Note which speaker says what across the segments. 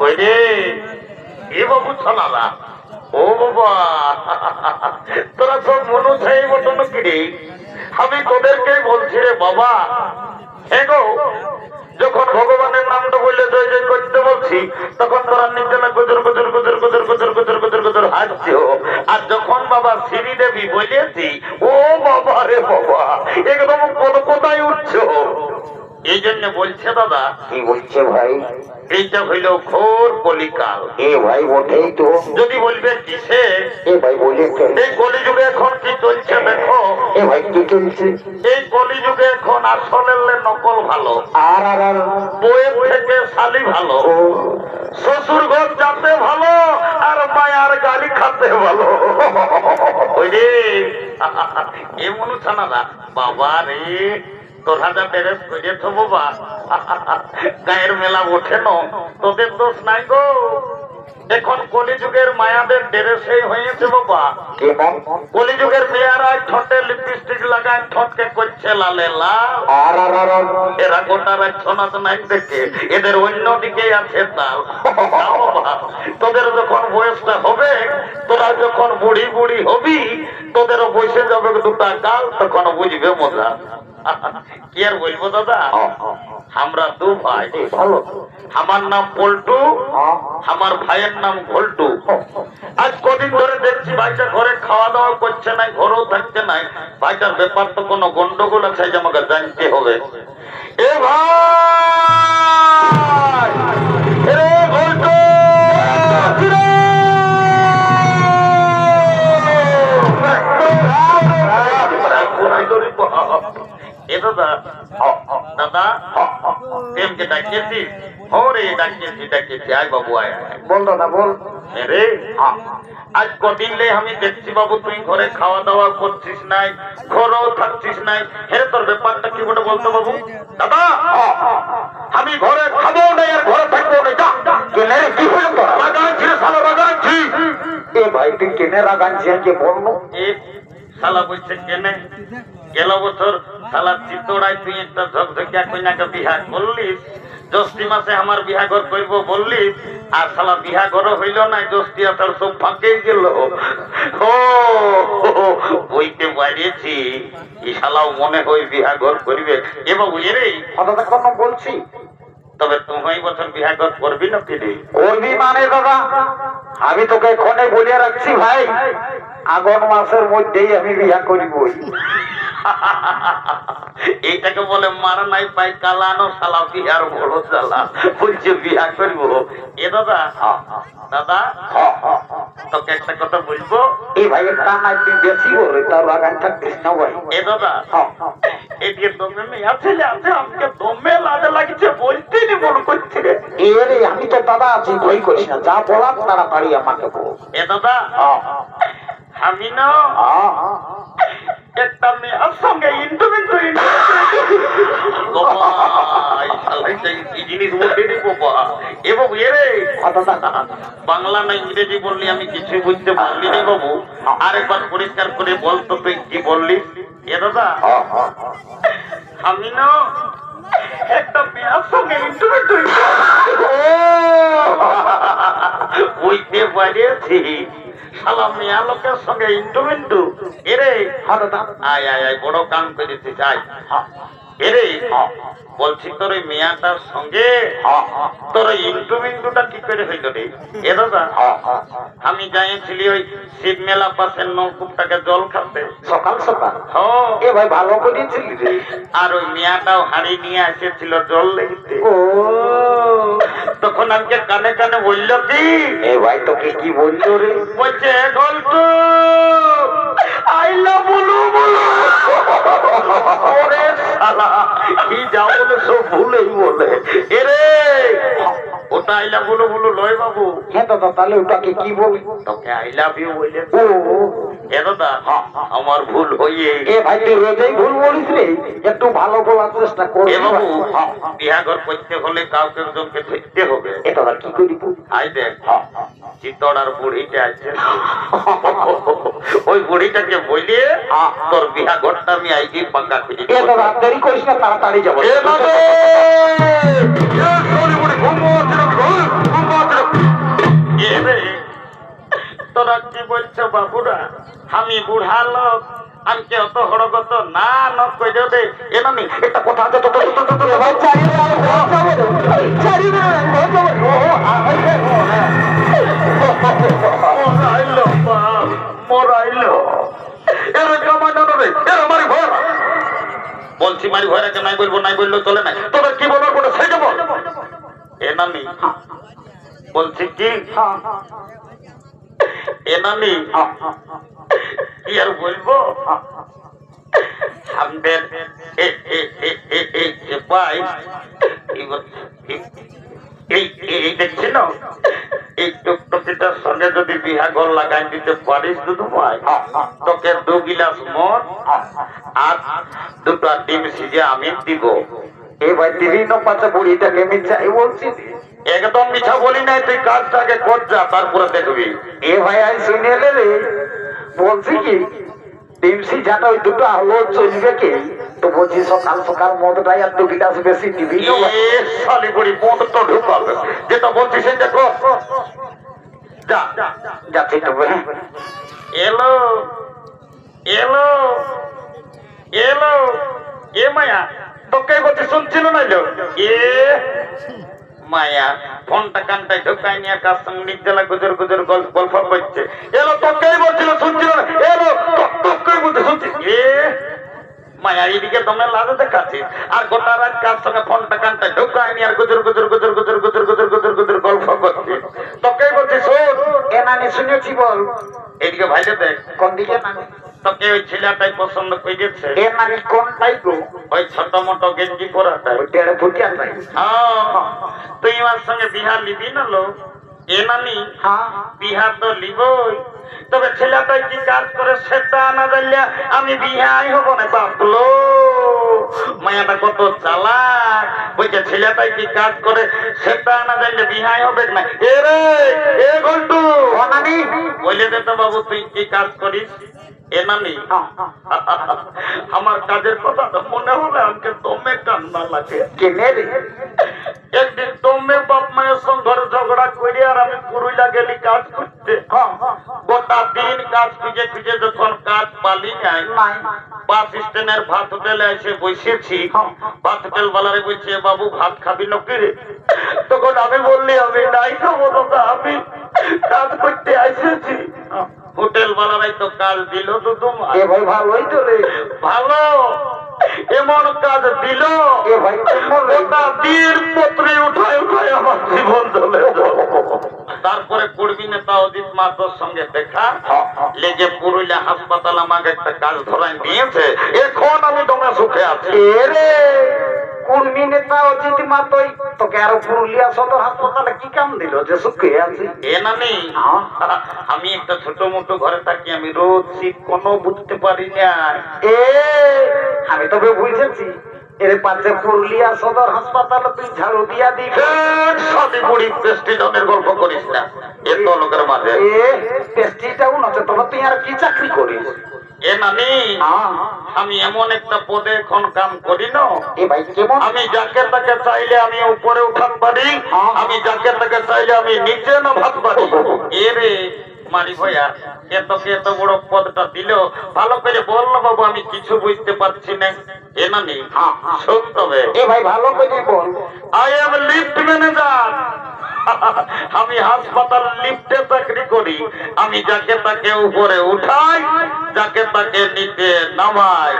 Speaker 1: কইরে এ বাবু ছনালা ও বাবা, তোরা সব মনুষ হয়ে বসন কিরে? আমি তোদেরকে বলছি রে বাবা। হ্যাঁ এগো যখন ভগবানের নামটা বললে জয় জয় করতে বলছি, তখন তোরা নিজে না গোজর গোজর গোজর গোজর গোজর গোজর গোজর গোজর হাসছো। আর যখন বাবা শ্রী দেবী বলেছি, ও বাবা রে বাবা, একদম কোথায় উঠছ। এই জন্য বলছে দাদা
Speaker 2: কি বলছে ভাই?
Speaker 1: এইটা হইল ঘোর কলিকাল।
Speaker 2: এ ভাই ওঠেই তো।
Speaker 1: যদি বলবে কিসে?
Speaker 2: এ ভাই বলে
Speaker 1: এই কলিযুগে এখন কি চলছে দেখো?
Speaker 2: এ ভাই কি চলছে?
Speaker 1: এই কলিযুগে এখন আসলের নকল ভালো।
Speaker 2: আর আর আর।
Speaker 1: বইয়ের থেকে শালি ভালো। শ্বশুর ঘর যাতে ভালো আর মায়ার গালি খাতে ভালো। ওই রে। এমন ছানা বাবা রে। গায়ের মেলা ওঠে ন। তোদের দোষ নাই গো। এখন কলিযুগের মায়াদের ড্রেসই হয়েছে বাবা কলিযুগের মেয়েরা ঠোঁটে লিপস্টিক লাগায় ঠোঁটকে করছে লালে লাল। এরা গোটা রাখছো না নাই দেখে। এদের অন্যদিকে আছে তাল। তোদের যখন বয়সটা হবে, তোরা যখন বুড়ি বুড়ি হবি, তোদেরও বসে যাবে দুটা গাল, তখন বুঝবে মজা। কি আর বলব দাদা? আমরা দু ভাই।
Speaker 2: ভালো।
Speaker 1: আমার নাম পল্টু। আমার ভাইয়ের নাম ঘোল্টু আজ কদিন ধরে দেখছি ভাইটা ঘরে খাওয়া দাওয়া করছে নাই ঘরেও থাকছে নাই। ভাইটার ব্যাপার তো কোনো গন্ডগোল আছে যে আমাকে জানতে হবে। এ ভাই! প্রেমকে ডাকিয়েছিস? হরে ডাকিয়েছি ডাকিয়েছি। আয় বাবু আয়।
Speaker 2: বল দাদা বল।
Speaker 1: রে আজ কদিন লে আমি দেখছি বাবু তুই ঘরে খাওয়া দাওয়া করছিস নাই ঘরেও থাকছিস নাই। হে তোর ব্যাপারটা কি বলে বলতো বাবু? দাদা আমি ঘরে খাব নাই আর ঘরে থাকব না যা
Speaker 2: কেনে কি হলো তোর?
Speaker 1: বাগানছি রে শালা বাগানছি
Speaker 2: এ ভাই তুই কেনে রাগানছি কে বলল
Speaker 1: এ শালা বলছে কেনে? গেল বছর শালা চিতোড়ায় তুই একটা ঝকঝকিয়া কন্যাকে বিহা করলিস, জ্যৈষ্ঠী মাসে আমার বিহা ঘর করব বললি আর শালা বিহাঘর হইল না, জ্যৈষ্ঠী আসার সব ফাঁকেই গেল। ও বইতে বাড়িয়েছি ই শালাও মনে হয় বিহা ঘর করিবে। এ বাবু, এ রে
Speaker 2: দাদা কেন বলছি?
Speaker 1: তবে তুমি বছর বিহা ঘর করবি না ফিরে?
Speaker 2: করবি মানে দাদা, আমি তোকে এখনে বলিয়া রাখছি ভাই, আগন মাসের মধ্যেই আমি বিহা করিবই।
Speaker 1: এইটাকে বলে মারা নাই পাই কালানো শালা বিহার বড় শালা। বলছে বিয়া করব। এ দাদা দাদা তোকে একটা কথা বলব?
Speaker 2: এই ভাই তুই বেশি বলে তার বাগান থাকতিস না ভাই।
Speaker 1: এ দাদা এদিকে দমে মেয়ে আছে আছে আমাকে দমে লাজে লাগিছে বলতে নি মনে করছে।
Speaker 2: এ রে আমি তো দাদা আছি করিস না যা বলার তাড়াতাড়ি আমাকে বল।
Speaker 1: এ দাদা আমি না একটা মেয়ের সঙ্গে বাংলা না ইংরেজি বললি আমি কিছু বুঝতে পারলি নি বাবু আরেকবার পরিষ্কার করে বলতো তুই কি বললি এ দাদা আমি না একটা মেয়ের সঙ্গে বুঝতে পারিয়েছি শালা মেয়া লোকের সঙ্গে ইন্টু মিন্টু এরে আয় আয় আয় বড় কাম করেছিস আয় এরে বলছি তোর ওই মেয়াটার সঙ্গে? তোর ওই ইন্টু মিন্টুটা কি করে হইল রে? এ দাদা আমি যাইছিলি ওই শিব মেলা পাশের নলকূপটাকে জল খাতে।
Speaker 2: সকাল সকাল? এ ভাই ভালো করেছিলি রে।
Speaker 1: আর ওই মেয়াটাও হাড়ি নিয়ে এসেছিল জল লেগেছে
Speaker 2: ও।
Speaker 1: তখন আমাকে কানে কানে বলল কি?
Speaker 2: এ ভাই তোকে কি বলছো রে?
Speaker 1: বলছে গল্প! আইলো বলু বলু। ওরে শালা কি যা বলে সব ভুলেই বলে এরে ওটা আইলা বলু বলু লয় বাবু।
Speaker 2: হ্যাঁ দাদা তাহলে ওটাকে কি বলি?
Speaker 1: তোকে আই লাভ ইউ বলে
Speaker 2: ও।
Speaker 1: এ দাদা আমার ভুল হইয়ে।
Speaker 2: এ ভাই তুই রোজই ভুল বলিস রে। একটু ভালো বলার চেষ্টা করবি।
Speaker 1: এ বাবু বিহাঘর করতে হলে কাউকে একজনকে ধরতে হবে।
Speaker 2: এ দাদা কি করিব
Speaker 1: আই দেখ চিতড়ার বুড়িটা আছে। ওই বুড়িটাকে বলিয়ে তোর বিহা ঘরটা আমি আইডি পাঙ্গা খুঁজে
Speaker 2: এ দাদা দেরি করিস না তাড়াতাড়ি যাব।
Speaker 1: এ বাবু! রাখছি বলছো বাবুরা? আমি বুড়া লোক, আমি অত হড়গত? না ন কই দে। এ নানি কথা বলছি মারি ভয় রাখে নাই বলব, নাই বলল চলে নাই তোদের কি বলার কোনো সেই বল। এ নানি, বলছি কি? এ নানি কি আর বলব এই সঙ্গে যদি বিহা লাগাই দিতে পারিস তোকে দু গিলাস আর দুটো আমি দিব।
Speaker 2: এ ভাই দিদি ন পাচ্ছে বুড়িটাকে আমি চাই বলছি।
Speaker 1: একদম মিছা বলি নাই, তুই কাজটাকে কর যা, তারপরে দেখবি।
Speaker 2: এ ভাই আই শুনে এলে রে, বলছি কি, ডিমসি ঝাঁটা ওই দুটো আলো চলবে কি? তো বলছি, সকাল সকাল মদটাই আর দু গিলাস বেশি নিবি
Speaker 1: শালি মদ তো ঢুকাবে। যেটা বলছিস সেটা কর। যা
Speaker 2: যাচ্ছি তো
Speaker 1: এলো এলো এলো, এ মায়া, তোকে বলছি শুনছিল না এ মায়া ফোনটা কানটায় ঢুকাই নিয়ে কার সঙ্গে নির্জলা গুজর গুজর গল্প করছে। এলো তোকেই বলছিল শুনছিল এলো তোকেই বলতে শুনছি। এ মায়া এদিকে দমে লাজে দেখাচ্ছিস আর গোটা রাত কার সঙ্গে ফোনটা কানটায় ঢুকাই নিয়ে আর গুজর গুজর গুজর গুজর গুজর গুজর গুজর গুজর গল্প করছিস তোকেই বলছি শোন
Speaker 2: এ নানি শুনেছি বল।
Speaker 1: এদিকে ভাইলে দেখ।
Speaker 2: কোন দিকে নানি?
Speaker 1: তোকে ওই ছেলেটাই পছন্দ করেছে
Speaker 2: এ নানি কোনটাই গো?
Speaker 1: ওই ছোট মোটো গেঞ্জি পরাটাই
Speaker 2: ওই ফুটিয়া
Speaker 1: তুই আমার সঙ্গে বিহার নিবি না লো? এ নানি
Speaker 2: হ্যাঁ।
Speaker 1: বিহার তো লিবই তবে ছেলেটাই কি কাজ করে সেটা না জানলে আমি বিহাই হব না বাপলো মায়াটা কত চালাক। বলছে ছেলেটাই কি কাজ করে সেটা না জানলে বিহাই হবে না। এ রে এ ঘন্টু। বলে দে তো বাবু তুই কি কাজ করিস? নানি
Speaker 2: হ্যাঁ, হ্যাঁ।
Speaker 1: আমার কাজের কথা তো মনে হলে আমাকে দমে কান্না লাগে।
Speaker 2: কেনে রে?
Speaker 1: একদিন দমে বাপ মায়ের সঙ্গে ঘরে ঝগড়া করে আর আমি পুরুলিয়া গেলি কাজ করতে।
Speaker 2: হ্যাঁ, হ্যাঁ।
Speaker 1: গোটা দিন কাজ খুঁজে খুঁজে যখন কাজ পালি যায় বাস স্ট্যান্ডের ভাত হোটেলে এসে বসেছি।
Speaker 2: হ্যাঁ।
Speaker 1: ভাত হোটেল বালারে বলছে বাবু ভাত খাবি নাকি রে? তখন আমি বললি আমি নাই খাব দাদা আমি কাজ করতে এসেছি হোটেল বালারাই তো কাজ দিল তো তোমার
Speaker 2: এ ভাই ভালোই তো রে।
Speaker 1: ভালো। এমন কাজ দিল।
Speaker 2: এ ভাই
Speaker 1: পত্রে উঠায় উঠায় আমার জীবন চলে তারপরে কুর্মী নেতা অজিত মাতোর সঙ্গে দেখা। লেগে পুরুলিয়া হাসপাতাল আমাকে একটা কাজ ধরাই দিয়েছে এখন আমি দমে সুখে আছি।
Speaker 2: রে কুর্মী নেতা অজিত মাতই তোকে আরও পুরুলিয়া সদর হাসপাতালে কি কাম দিল? যে সুখে আছি।
Speaker 1: এ নানি আমি একটা ছোট মোটো ঘরে থাকি আমি রোজ শীত কোনো বুঝতে পারি না।
Speaker 2: এ আমি তবে বুঝেছি। এর পাশে পুরুলিয়া সদর হাসপাতালে তুই ঝাড়ু দিয়া দিবি।
Speaker 1: সবই বুড়ি প্রেস্টিজনের গল্প করিস না। এত লোকের মাঝে।
Speaker 2: এ টেস্টিটাও নচে তবে তুই আর কি চাকরি করিস?
Speaker 1: এ নানি
Speaker 2: হ্যাঁ।
Speaker 1: আমি এমন একটা পদে এখন কাম করি না।
Speaker 2: এ
Speaker 1: আমি যাকে তাকে চাইলে আমি উপরে উঠাতে পারি আমি যাকে তাকে চাইলে আমি নিচে না ভাত পারি। মারি ভয়া এত বড় পদটা দিল ভালো করে বল না বাবু আমি কিছু বুঝতে পারছি না। এ নানি
Speaker 2: হ্যাঁ, হ্যাঁ। এ ভাই ভালো করে বল।
Speaker 1: আই এম লিফট ম্যানেজার আমি হাসপাতাল লিফটে চাকরি করি। আমি যাকে তাকে উপরে উঠাই, যাকে তাকে নিচে নামাই।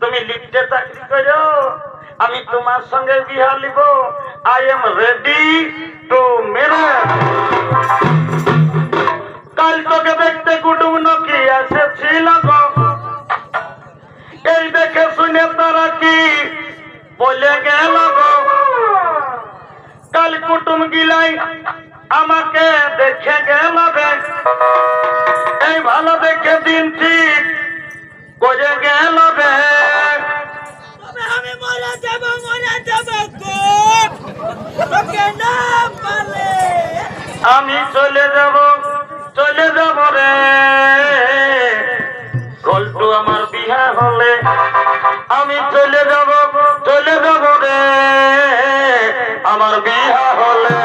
Speaker 1: তুমি লিফটে চাকরি করো, আমি তোমার সঙ্গে বিহার লিব। I am ready to marriage গেল
Speaker 3: আমি চলে যাব চলে যাব রে। গল্টু আমার বিহা হলে
Speaker 1: আমি চলে যাব চলে যাব রে। আমার বিহা হলে